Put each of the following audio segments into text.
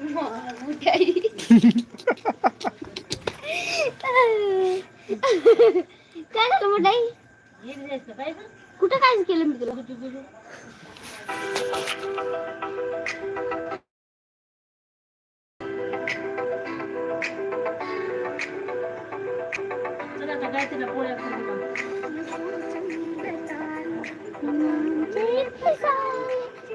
मोठाई काय झालं मोठाई कुठं काय केलं मी तुला लागण मग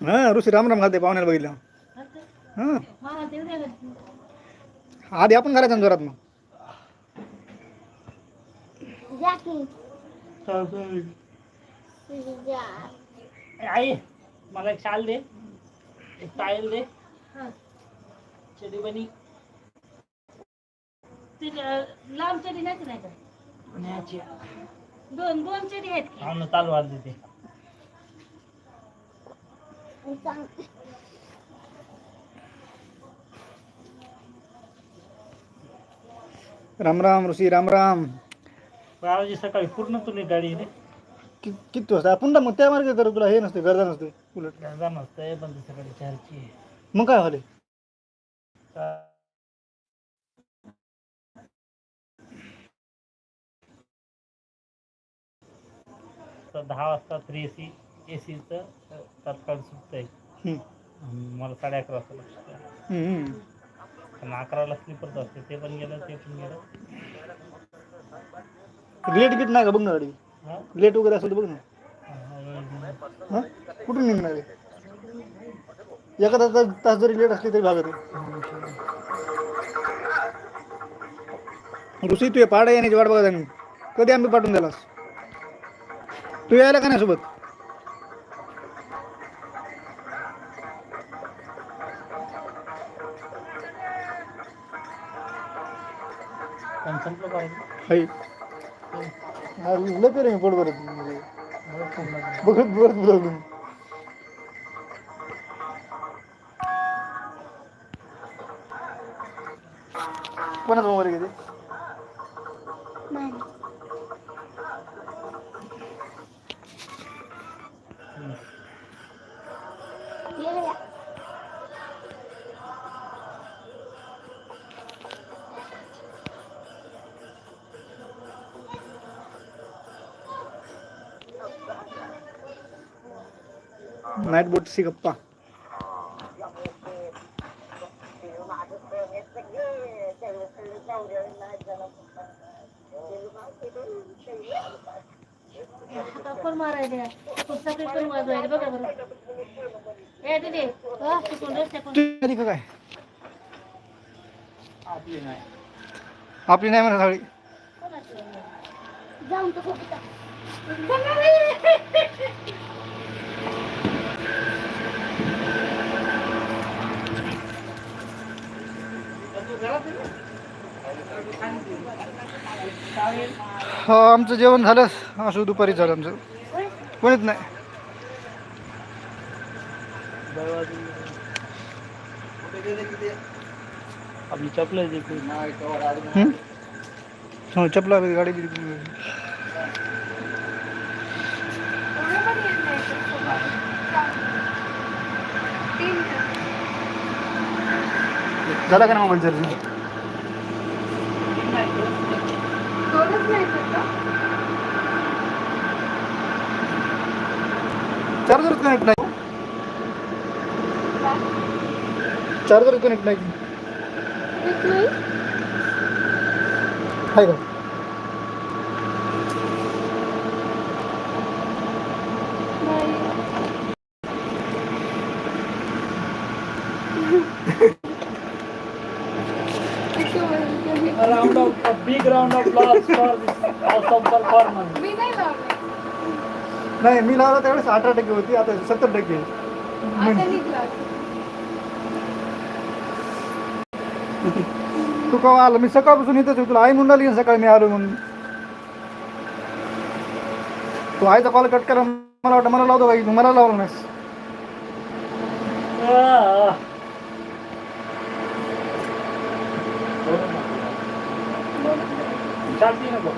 हा ऋषी राम राम घालते पाहुण्याला बघितलं. हा. आधी आपण घालायचं जोरात मग. आई मला एक शाल दे. एक टायल दे. चडी बनी. लांब चढी नाही नाही का? दोन दोन आहेत की? हा ना चालू आज देते. राम राम ऋषी राम राम. बाबाजी सकाळी पूर्ण तुला गाडी रे. कि- किती वाजता? पुन्हा मग त्या मार्गे तर तुला हे नसते गरजा नसते. उलट. जा नसतंय पण ती सकाळी चारची आहे. मग काय झाले? तर दहा वाजता थ्री ए सी ए सीचं तात्काळ सुटतंय. हम्म. मला साडे अकरा वाजता लक्षात आलं. पण अकराला स्लीपरच असते ते पण गेलं ते पण गेलं. लेट गिट नाही का बघ ना गाडी हा? लेट वगैरे असेल तर बघ ना. हा, वेळ. हा? कुठून निघणार आहे एखादा तास- तास जरी लेट असली तरी भागत ऋषी तू पाडा येण्याची वाट बघत आहे मी कधी आम्ही पाठवून द्यालास तू यायला का नाही सोबत? पण बरोबर भरत बघत मोबाईल नाईट बोटशी गप्पा. टप्पर मारायला? पुढचा पेपर वाजवायला बघा बरं. ए दिदी आपली नाही आपली नाही म्हणा साडी हा आमचं जेवण झालं. असं दुपारी झालं आमचं. कोणीच नाही. आपली चपल? हो? चपला गाडी बिडी झाला का ना मोबाईल चार्जर कनेक्ट नाही. चार्जर कनेक्ट नाही. आहे का A round of a big round of applause for this awesome performance. मी नाही लावले नाही मी लावला त्यावेळेस अठरा टक्के होती आता सत्तर टक्के. आता निघला तू केव्हा आला मी सकाळपासून इथंच आहे. तुला आई म्हणून आली सकाळी मी आलो म्हणून तू आईचा कॉल कट करा मला वाटतं मला लावतो काही मला लावलं नाहीस आह. चालती नको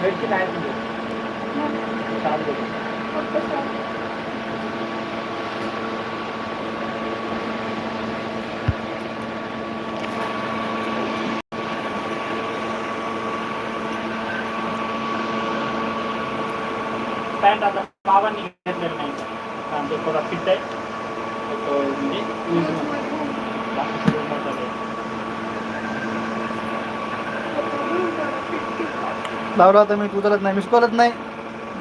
बेडशीट आहे तुझे चालते पॅन्ट आता बाबांनी घेतलेलं नाही कारण तो थोडा फिट आहे तर तो म्हणजे यूज बाकी सगळं लावला होता मी तू नाही मिस कॉलच नाही.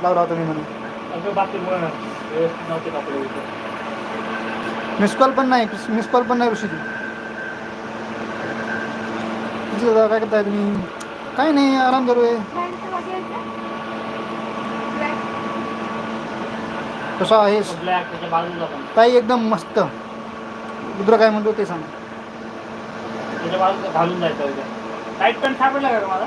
लावला होता मी म्हणून. मिस कॉल पण नाही मिस कॉल पण नाही ऋषी तुझं दादा काय करताय तुम्ही? काही नाही आराम करू आहे. कसा आहेस? ताई एकदम मस्त. दुसरं काय म्हणतो ते सांग. घालून जायचं टाईट पॅन्ट सापडला का मला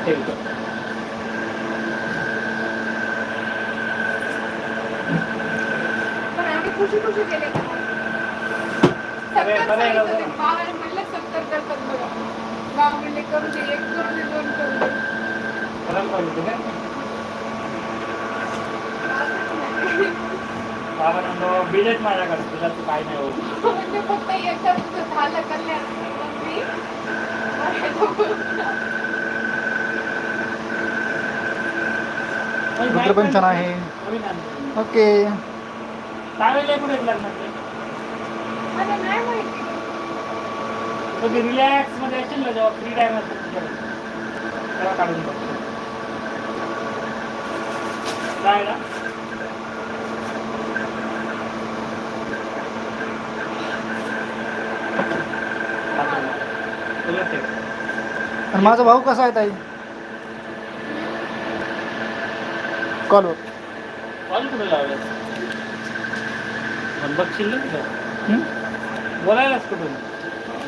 वाढायचं होतं. ठेवतो खुशी खुशी आहे ना, बरं. बाहेर म्हणलं सत्तर करतात बघा गाव म्हणले करू दे एक करू दे दोन करू दे बिलेट माझ्याकडे तुला तू काय नाही होत म्हणजे फक्त एकदा तुझं झालं कल्याण मित्र पण छान आहे. ओके रिलॅक्समध्ये असेल ना जेव्हा फ्री टाइम असेल तुझ्याकडे तेव्हा काढून बघतो काय ना? माझा भाऊ कसा आहे ताई? कॉलवर कॉल कुठे लावलं पण बघशील ना तुला हं? बोलायलाच कुठून?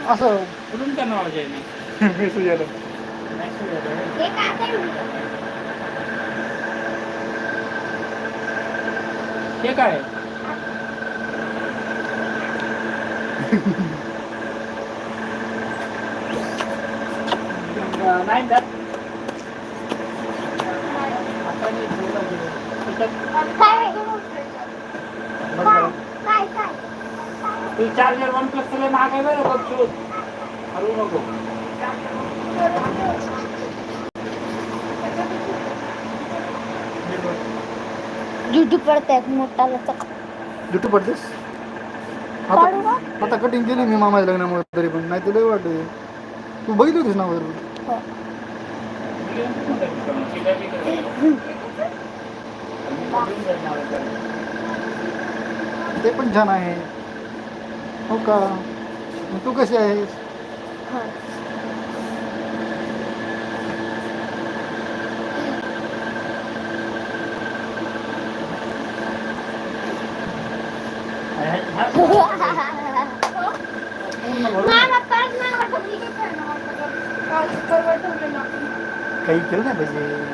असं. कुठून त्यांना आवाज आहे नाही. हे हे काय? नाही जात आता मी ठेवलं गेलं. त्याच्यात काय बघ बरं. काय काय तू चार्जर वन प्लस लय महाग आहे बरं बघ शोध हरवू नको युट्यूब पडतायत मोठा लचक जुटू पडतेस? आता का? आता कटिंग केली मी मामाच्या लग्नामुळे तरी पण नाही तुला वाटत तू बघितली होतीस ना बरोबर हो. ते पण छान आहे हो का मग तू कशी आहेस हा. मामा परत मामा ठेवली की परत काल परवा ठेवलेलं काही केलं नाही पाहिजे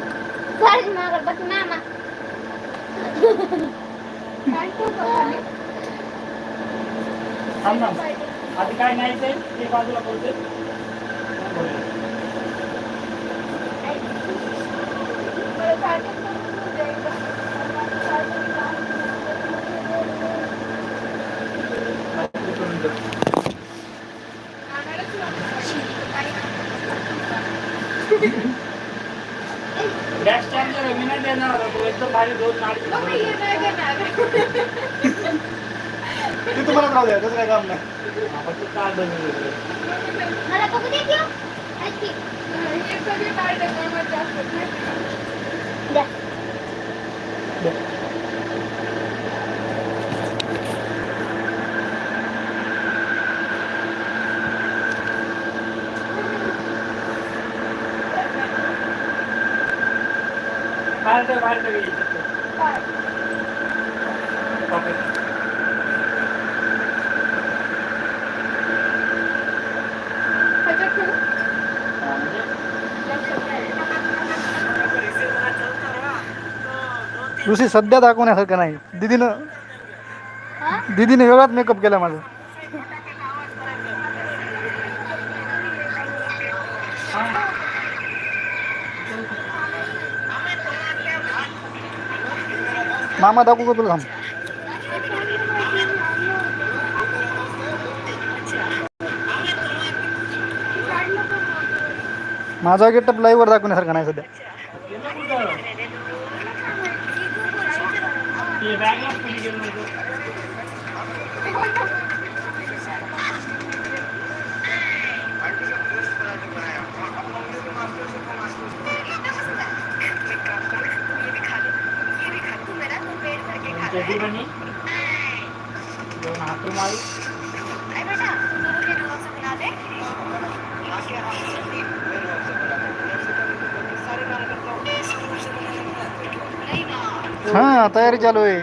थांब आधी काय नाही ते ते बाजूला बोलते ते तुम्हाला राहू द्या तसं काय काम नाही आपण ते होतं? मला बघू दे की. ऐक की. द्या. बाहेर ठेव, बाहेर ठेव, याच्यात ठेव. ऋषी सध्या दाखवण्यासारखं नाही. दिदीनं? दिदीने वेगळाच मेकअप केला माझा. मामा दाखवू का तुला थांब. माझा गेटअप लाईव्हवर दाखवण्यासारखा नाही सध्या. गेलं कुठं? ते बॅगलाच खाली गेलं नव्हतं. दोन चड्डी बनी दोन हात रुमाल हा तयारी चालू आहे.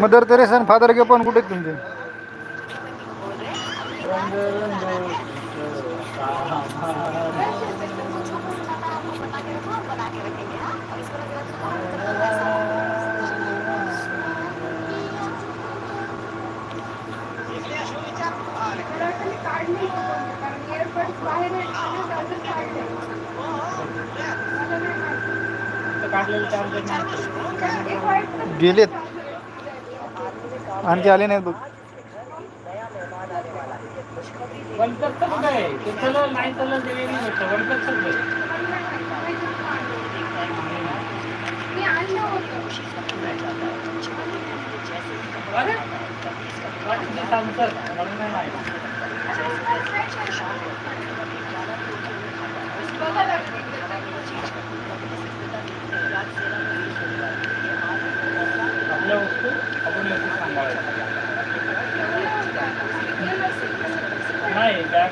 मदर तेरेसा आणि फादर गे पण कुठे तुमचे? गेलेत आणखी आले नाहीत बघ.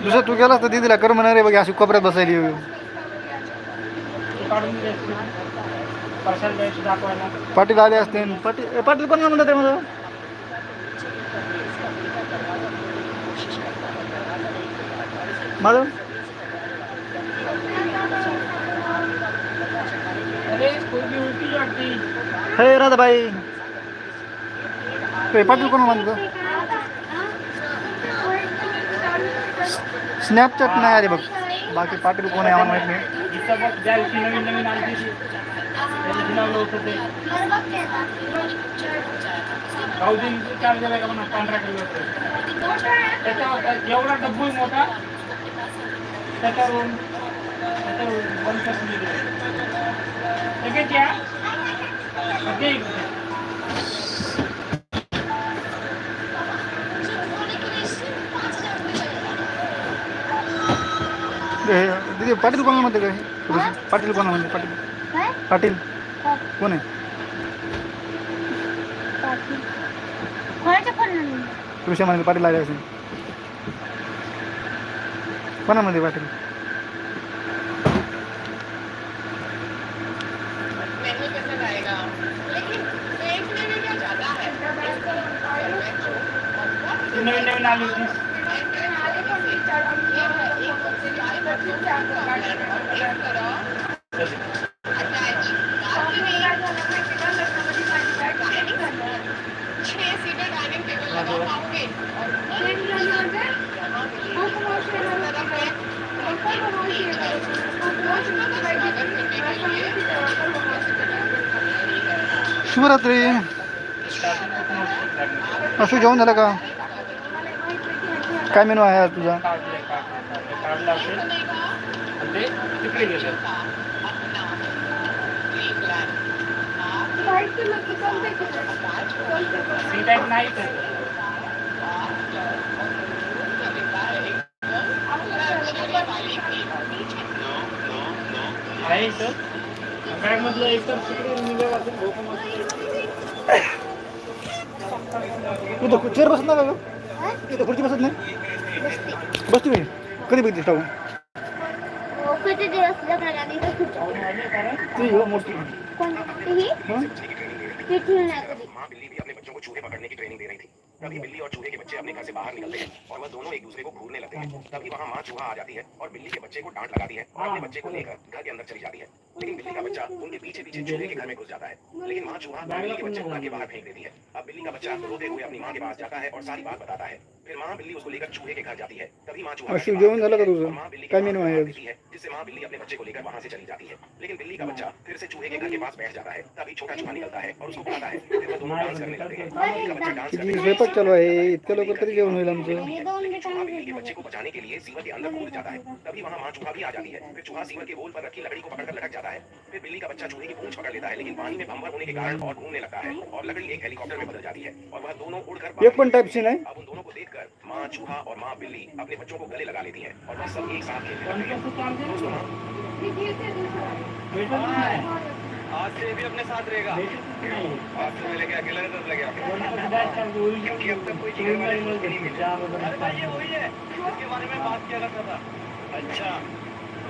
दुसरं तू गेलास तर दिदीला कर म्हणा रे बघ अशी कोपऱ्यात बसायली पाटील आले असते. पाटील पाटील कोण म्हणतात ते माझं? माझं? हे राधाबाई. पाटील कोण म्हणतो स्नॅपचॅट नाही आले बघ बाकी पाटील कोण आहे माहित नाही एवढा डब्बू मोठा दीदी पाटील कोणाला म्हणते काय? पाटील कोणाला म्हणते? पाटील. काय? पाटील? कोण आहे? ऋषी म्हणाले पाटील आले असेल. कोणा म्हणते पाटील? नवीन नवीन आली होती. शिवरात्री असं जेवण झालं का? काय मेनू आहे तुझा ते काढलं असेल आणि ते तिकडे गेले सी टाईप नाही आहे इथं तिकडे निघालं असेल झोपून इथं चेअर बसत नाही का इथं खुर्ची बसत नाही बसते। मी कधी बघितली टाकून हो, किती दिवस लग्नाला आली इथं खूप जाऊन आले कारण ती हो। मोठी कोणती ही। हं? ती ठेवून नाही बिल्ली भी अपने बच्चों को चूहे पकड़ने की ट्रेनिंग दे रही थी तभी बिल्ली और चूहे के बच्चे अपने घर से बाहर निकलते हैं और वह दोनों एक दूसरे को घूरने लगते हैं तभी वहाँ माँ चूहा आ जाती है और बिल्ली के बच्चे को डांट लगाती है और अपने बच्चे को लेकर घर के अंदर चली जाती है। लेकिन बिल्ली का बच्चा उनके पीछे पीछे चूहे के घर में घुस जाता है। लेकिन माँ चूहा बिल्ली के बच्चे को घर के बाहर फेंक देती है। अब बिल्ली का बच्चा रोते हुए अपनी माँ के पास जाता है और सारी बात बताता है। फिर माँ बिल्ली उसको लेकर चूहे के घर जाती है। तभी माँ चूहा है माँ बिल्ली? देती है जिससे माँ बिल्ली अपने बच्चे को लेकर वहाँ से चली जाती है। लेकिन बिल्ली का बच्चा फिर से चूहे के घर के पास बैठ जाता है। तभी छोटा चूहा निकलता है और उसको बुलाता है। फिर दोनों डांस करने लगते हैं। बिल्ली का बच्चा डांस चूहा बिल्ली के बच्चे को बचाने के लिए सीवर के अंदर कूद जाता है। तभी वहाँ माँ चूहा भी आ जाती है। फिर चूहा सीवर के बोल पर रखी लकड़ी को पकड़कर लटक जाता है। फिर बिल्ली का बच्चा चूहे की पूंछ पकड़ लेता है लेकिन पानी में भंवर होने के कारण और घूमने लगता है और लकड़ी एक हेलीकॉप्टर में बदल जाती है और वह दोनों उड़कर एक पण टाईप सीन आहे अब उन दोनों को देखकर माँ चूहा और माँ बिल्ली अपने बच्चों को गले लगा लेती है और वह सब एक साथ खेलने लगते हैं। दोस्तों हाँ, आज से भी अपने साथ रहेगा। आज से मिलेगा अकेला नहीं लगे कोणतं क्योंकि अब तक कोई वाली नहीं मिली। अरे भाई ये वही है। इसके बारे में बात किया करता था। अच्छा।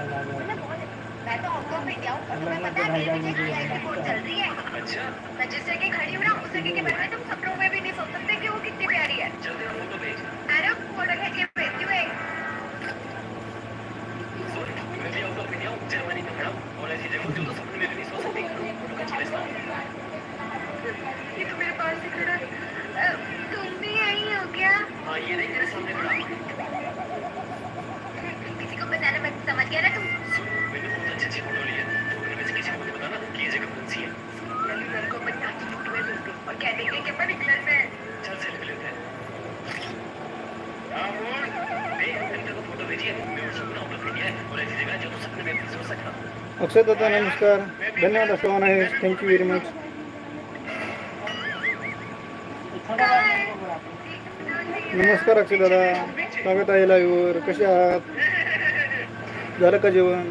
मैं तो हूँ तुम्हें पता है मेरी चल रही है। अच्छा। मैं जिस जगह खड़ी हूँ ना उस जगह के बारे में तुम सपनों में भी नहीं सोच सकते कि वो कितनी प्यारी है। जल्दी फ़ोटो भेज अरे फ़ोटो खींच के भेजती हूँ मैं भी आउट ऑफ़ इंडिया हूँ जर्मनी में खड़ा हूँ और ऐसी जगह जो तो सपने में भी नहीं सोच सकते फ़ोटो खींच के भेजना ये तो मेरे पास ही खड़ा है। अ, तुम भी यही हो क्या हाँ ये नहीं तेरे सामने खड़ा हूँ। किसी को बताना मत समझ गया ना तुम सुन मैंने बहुत अच्छी अच्छी फ़ोटो ली है तो उनमें से किसी को मुझे बताना कि ये जगह कौन सी है पहली लड़कों को बता की फ़ोटो में भेज दो और कह देंगे कि पर्टिकुलर में चल सेल्फी लेते हैं हाँ बोल देख मैंने तेरे को फ़ोटो भेजी है मैं और सपना आउट ऑफ़ इंडिया है और ऐसी जगह जो तू सपने में भी नहीं सोच सकता अक्षय दादा नमस्कार धन्यवाद अशोक आहे थँक्यू व्हेरी मच थोडा वेळ नमस्कार अक्षय दादा स्वागत आहे लाईव्हवर कसे आहात झालं का जेवण हूँ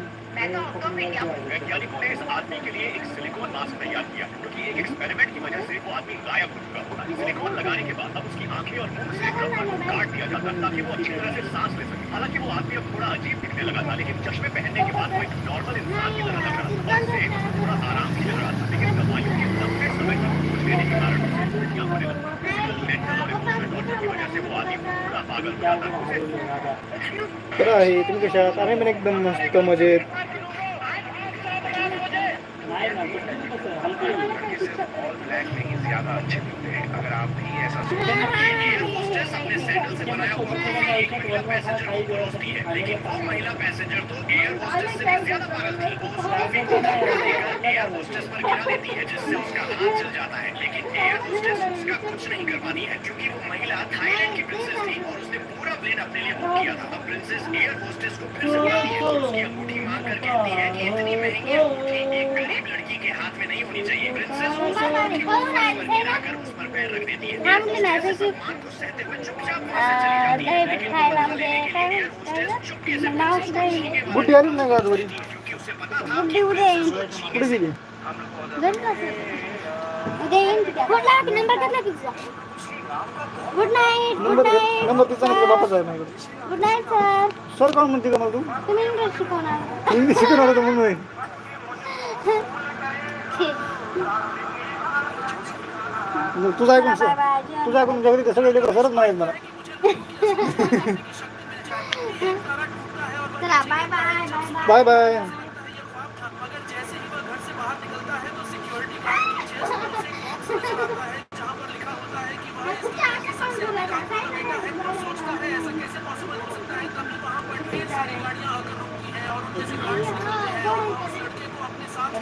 वैज्ञानिकों ने इस आदमी के लिए एक सिलिकॉन मास्क तैयार किया, क्योंकि एक एक्सपेरिमेंट की वजह से वो आदमी गायब हो चुका सिलिकॉन लगाने के बाद अब उसकी आँखें और मुँह से रबर को काट दिया जाता ताकि वो अच्छी तरह से सांस ले सके हालाँकि वो आदमी अब थोड़ा अजीब दिखने लगा था लेकिन चश्मे पहनने के बाद वो एक नॉर्मल इंसान की तरह लग रहा था और उसे थोड़ा आराम भी लग रहा था लेकिन दवाइयों के लंबे समय तक कुछ लेने के कारण उसे उल्टियाँ होने लगी और आहे एकदम मस्त मजेत नाही लड़के ब्लैक में ही ज़्यादा अच्छे आप भी ऐसा लेकिन वो महिला पैसेंजर तो एयर होस्टेस से भी ज़्यादा पागल थी। एयर होस्टेस पर गिरा देती है, जिससे उसका हाथ जल जाता है। लेकिन एयर होस्टेस उसका कुछ नहीं कर पाती है, क्योंकि वो महिला थाईलैंड की प्रिंसेस थी और उसने पूरा प्लेन अपने लिए बुक किया था। अब प्रिंसेस एयर होस्टेस को फिर से बुलाती है और उसकी अंगूठी मांग कर कहती है कि इतनी महँगी अंगूठी है ना? थांबली नाही तर की, अं, दहीभीत खायला म्हणजे काय काय गं? मावशी दही बुट्टी आली नाही का आजवरी बुड्डी उद्या येईन कुठे गेली घरीच असेल. उद्या येईन ती. फोन लावा की नंबर घेतला की तिचा good night good number night number तिचा नाही बापाचा आहे माझ्याकडे गुड नाईट सर सर कोण म्हणते का मला तू तुम्ही इंग्लिश शिकवणार इंग्लिश शिकून आलो म्हणून होय. ठीक. मग तुझं ऐकून बाय बाय जेवण. तुझं ऐकून जगरी ते सगळे लेकर सरच नाही मला चला bye bye bye bye bye bye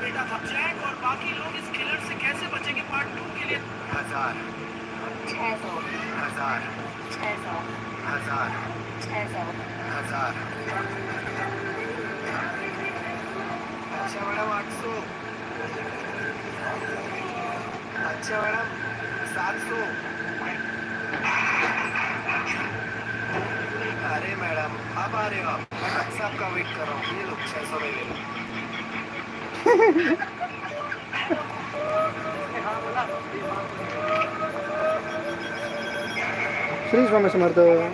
बघा वा. हज़ार। हज़ार। हज़ार। हज़ार। अच्छा मैडम आठ सौ। अच्छा मैडम सात सौ। अरे मैडम अब आ रहे हो आप। मैं का वेट कर रहा हूँ। ये लोग छः सौ में ले लो Σα είπαμε σε μάτια.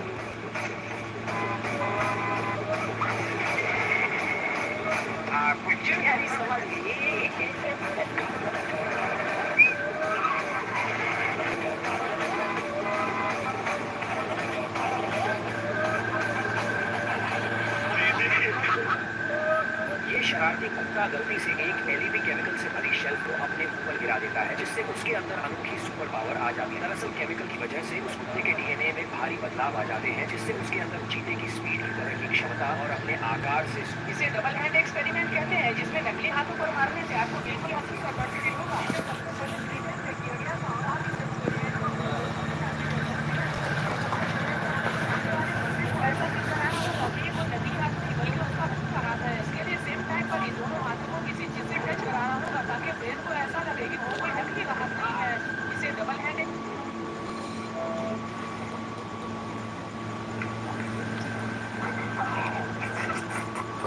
के डीएनए में भारी बदलाव आ जाते हैं, जिससे उसके अंदर चीते की स्पीड की तरह की क्षमता और अपने आकार से इसे डबल हैंड एक्सपेरिमेंट कहते हैं, जिसमें नकली हाथों पर मारने से आपको बिल्कुल होगा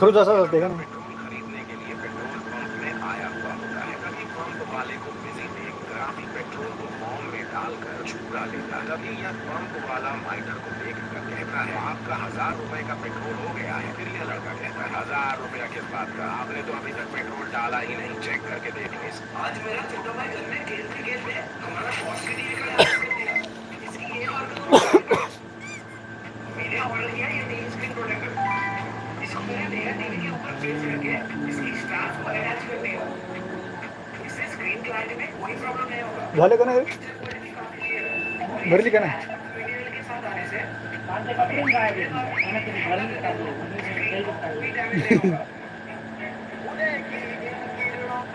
ना पेट्रोल में हुआ होता है में है आपका हज़ार रुपए का पेट्रोल हो? गया है फिर यह लड़का कहता है हज़ार रुपया किस बात का आपने तो अभी तक पेट्रोल डाला ही नहीं चेक करके देख लीजिए आज मेरा छोटा भाई घर में खेलते खेलते हमारा शॉर्ट के लिए ऑर्डर मैंने ऑर्डर किया ये तीन स्क्रीन प्रोटेक्टर ऊपर इसकी स्टार्स को कर दिया इससे स्क्रीन क्लैरिटी में कोई प्रॉब्लम नहीं होगा झाले का नाही भरली का नाही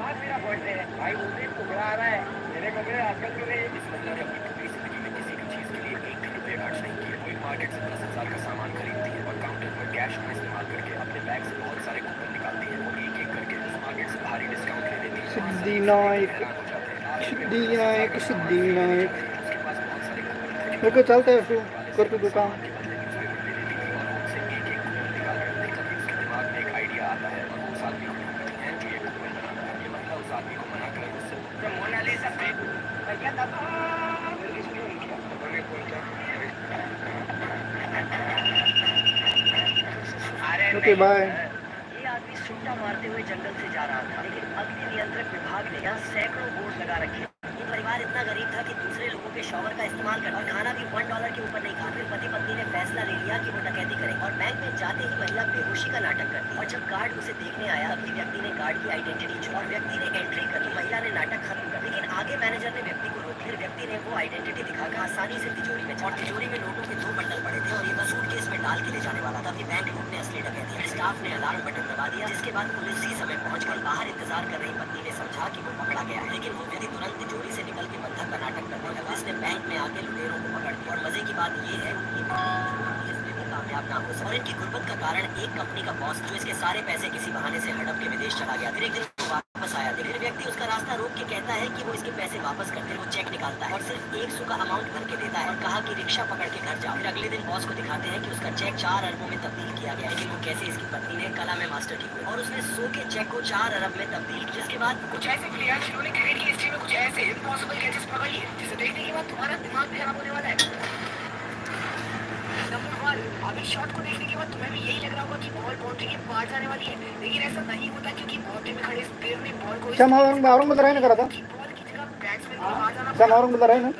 आज मेरा बर्थडे है। भाई रहा है मेरे को मेरे आजकल के लिए इस महिला ने अपनी पूरी ज़िंदगी में किसी भी चीज़ के लिए एक रुपये खर्च नहीं किए कोई मार्केट से दस हज़ार का सामान खरीदती कैश का इस्तेमाल करके अपने बैग से बहुत सारे कूपन निकालती है। और एक एक करके उस मार्केट से भारी डिस्काउंट ले लेती है। हो हैं। सिद्धिनायक सिद्धिनायक उसके पास बहुत सारे कूपन ओके चालतंय असू करतो तू काम दिमाग में एक आइडिया आता है। और उस आदमी को है है। आदमी मना कर। उससे मोनालिसा भैया दबा फिर इसने नहीं किया खबर में पहुँचा अरे ओके बाय ये आदमी सुट्टा मारते हुए जंगल से जा रहा था लेकिन अग्नि नियंत्रक विभाग ने यहाँ सैकड़ों बोर्ड लगा रखे ये परिवार इतना गरीब था कि दूसरे लोगों पे शॉवर का इस्तेमाल कर और खाना भी वन डॉलर के ऊपर नहीं खा फिर पति पत्नी ने फैसला ले लिया कि वो डकैती करें और बैंक में जाते ही महिला बेहोशी का नाटक कर और जब गार्ड उसे देखने आया तभी व्यक्ति ने गार्ड की आइडेंटिटी और व्यक्ति ने एंट्री कर ली महिला ने नाटक खत्म कर लेकिन आगे मैनेजर ने को फिर व्यक्ति ने वो आइडेंटिटी दिखाकर आसानी से तिजोरी में और तिजोरी में नोटों के दो बंडल पड़े थे और ये बस सूटकेस में डाल के ले जाने वाला था तभी बैंक लूट ने असली डकैती स्टाफ ने अलार्म बटन दबा दिया, जिसके बाद पुलिस ही समय पहुँच गई बाहर इंतज़ार कर रही पत्नी ने समझा कि वो पकड़ा गया लेकिन वो व्यक्ति तुरंत तिजोरी से निकल के बंधक का नाटक करने लगा। जिसने बैंक में आके लुटेरों को पकड़ लिया। और मज़े की बात ये है कामयाब ना हो सके। और इनकी गुर्बत का कारण एक कंपनी का बॉस जो इसके सारे पैसे किसी बहाने से हड़प के विदेश चला गया। फिर एक दिन वो वापस आया फिर व्यक्ति उसका रास्ता रोक के कहता है कि वो इसके पैसे वापस करते वो चेक निकालता है और सिर्फ़ एक सौ का अमाउंट भर के देता है और कहा कि रिक्शा पकड़ के घर जाओ। फिर अगले दिन बॉस को दिखाते हैं कि उसका चेक चार अरबों में तब्दील किया गया लेकिन वो कैसे इसकी पत्नी ने कला में मास्टर की और उसने सो के चेक को चार अरब में तब्दील किया। इसके बाद कुछ ऐसे प्लेयर्स जिन्होंने क्रिकेट की हिस्ट्री में कुछ ऐसे इम्पॉसिबल कैचेस पकड़ लिए, जिसे देखने के बाद तुम्हारा दिमाग भी खराब होने वाला है। वन अभी शॉट को देखने के बाद तुम्हें भी यही लग रहा होगा कि बॉल बाउंड्री के पार जाने वाली है। लेकिन ऐसा नहीं होता क्योंकि बाउंड्री में खड़े स्पेयर ने बॉल को श्याम औरंग औरंगाबाद आहे ना करा आता बॉल की जगह बैट्समैन को आ जाना श्याम औरंगाबाद आहे ना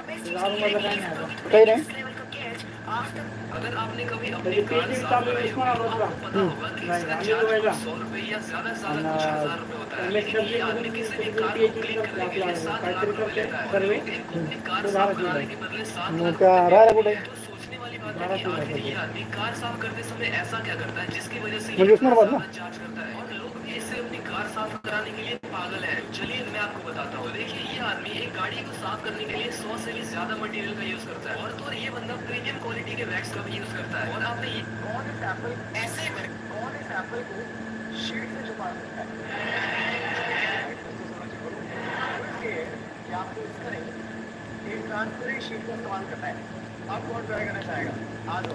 अबे औरंगाबाद आहे ना. काही नाही लेवल का कैच आज तक अगर आपने कभी म्हणजे ते जे चालू आहे उस्मानाबाद रोडला. नाही, आम्ही दुबईला. आणि उमेश शब्दी म्हणून PhD करते आपला काहीतरी करते सर्वे तो धाराशिवला आहे. मग त्या राहायला कुठे धाराशिवला आदमी कार साफ़ करते समय ऐसा क्या करता है जिसकी वजह से ना। जाँच करता है? और लोग इससे अपनी कार साफ़ कराने के लिए पागल है। चलिए मैं आपको बताता हूँ। देखिए ये आदमी एक गाड़ी को साफ़ करने के लिए सौ से भी ज़्यादा मटेरियल का यूज़ करता है। और तो ये बंदा प्रीमियम क्वालिटी के वैक्स का भी यूज़ करता है। और आपने ये कौन इस एप्पल ऐसे कौन इस एप्पल को शीट से छुपा सकता है? आपको इस तरह एक ट्रांसपेरेंट शीट का इस्तेमाल करना है। अब कौन ट्राई करना चाहेगा? Thank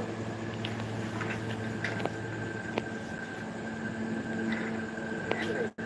you.